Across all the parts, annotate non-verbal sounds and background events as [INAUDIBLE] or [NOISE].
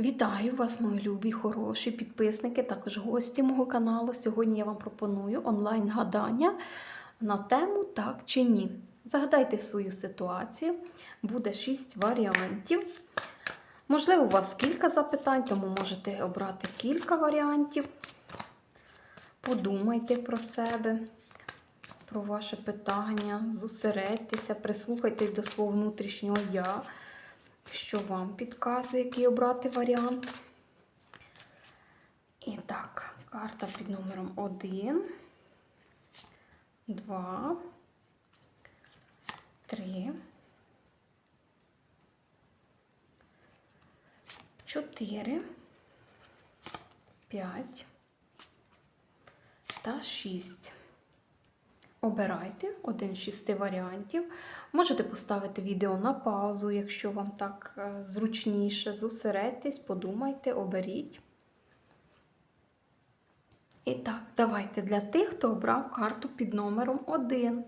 Вітаю вас, мої любі, хороші підписники, також гості мого каналу. Сьогодні я вам пропоную онлайн-гадання на тему так чи ні. Загадайте свою ситуацію, буде 6 варіантів. Можливо, у вас кілька запитань, тому можете обрати кілька варіантів. Подумайте про себе, про ваше питання, зосередьтеся, прислухайтесь до свого внутрішнього я що вам підказує, який обрати варіант. І так, карта під номером 1, 2, 3, 4, 5 та 6. Обирайте один з шести варіантів. Можете поставити відео на паузу, якщо вам так е, зручніше. Зосередьтесь, подумайте, оберіть. І так, давайте для тих, хто обрав карту під номером 1.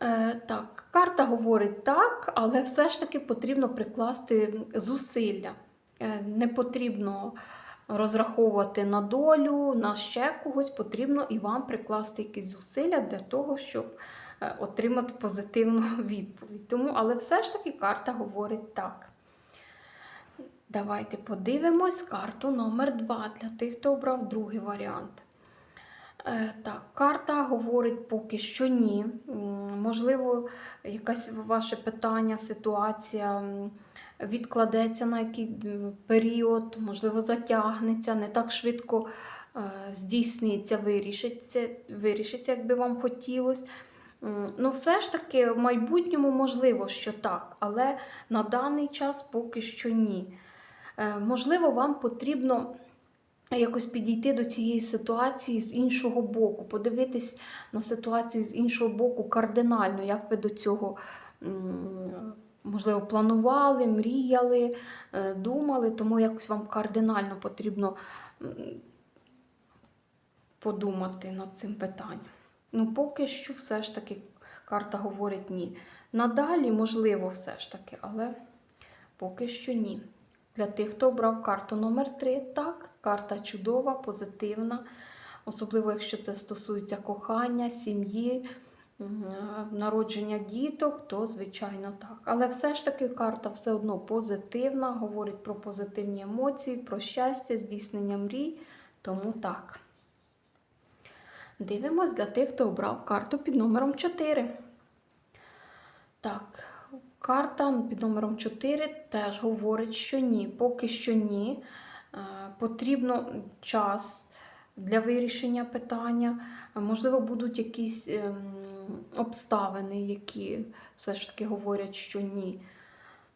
Е, так, карта говорить так, але все ж таки потрібно прикласти зусилля. Е, не потрібно розраховувати на долю, на ще когось, потрібно і вам прикласти якісь зусилля для того, щоб е, отримати позитивну [LAUGHS] відповідь. Тому, але все ж таки карта говорить так. Давайте подивимось карту номер 2 для тих, хто обрав другий варіант. Е, Так, карта говорить поки що ні. Можливо, якась ваше питання, ситуація відкладеться на якийсь період, можливо, затягнеться, не так швидко е, здійсниться, вирішиться, вирішиться, як би вам хотілося. Ну, все ж таки, в майбутньому можливо, що так, але на даний час поки що ні. Е, можливо, вам потрібно якось підійти до цієї ситуації з іншого боку, подивитись на ситуацію з іншого боку кардинально, як ви до цього можливо, планували, мріяли, е, думали, тому якось вам кардинально потрібно подумати над цим питанням. Ну, поки що, все ж таки, карта говорить ні. Надалі, можливо, все ж таки, але поки що ні. Для тих, хто обрав карту номер 3 так, карта чудова, позитивна, особливо, якщо це стосується кохання, сім'ї народження діток, то, звичайно, так. Але все ж таки карта все одно позитивна, говорить про позитивні емоції, про щастя, здійснення мрій. Тому так. Дивимось для тих, хто обрав карту під номером 4. Так, карта під номером 4 теж говорить, що ні. Поки що ні. Е, потрібно час для вирішення питання. Можливо, будуть якісь ем, обставини, які все ж таки говорять, що ні.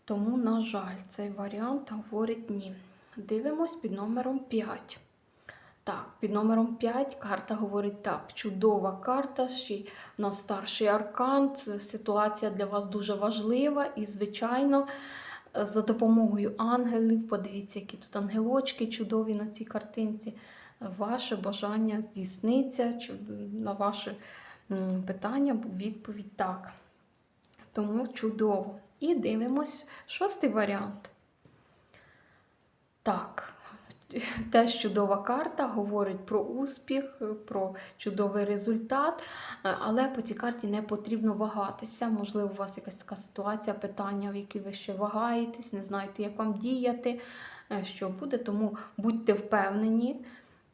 Тому, на жаль, цей варіант говорить ні. Дивимось під номером 5. Так, під номером 5 карта говорить так: чудова карта, ще у старший аркан. Ситуація для вас дуже важлива і, звичайно, за допомогою ангелів, подивіться, які тут ангелочки чудові на цій картинці. Ваше бажання здійсниться на ваше питання, відповідь так. Тому чудово. І дивимось шостий варіант. Так, теж чудова карта говорить про успіх, про чудовий результат, але по цій карті не потрібно вагатися. Можливо, у вас якась така ситуація, питання, в якій ви ще вагаєтесь, не знаєте, як вам діяти, е, що буде. Тому будьте впевнені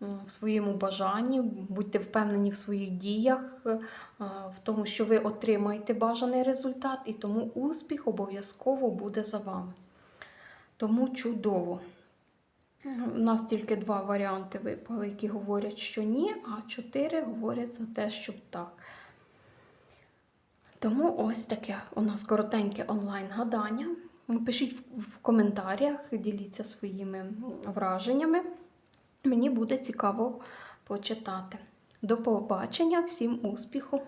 в своєму бажанні, будьте впевнені в своїх діях, е, в тому, що ви отримаєте бажаний результат, і тому успіх обов'язково буде за вами. Тому чудово. У нас тільки два варіанти випали, які говорять, що ні, а чотири говорять за те, що так. Тому ось таке у нас коротеньке онлайн-гадання. Пишіть в коментарях, діліться своїми враженнями. Мені буде цікаво почитати. До побачення, всім успіху!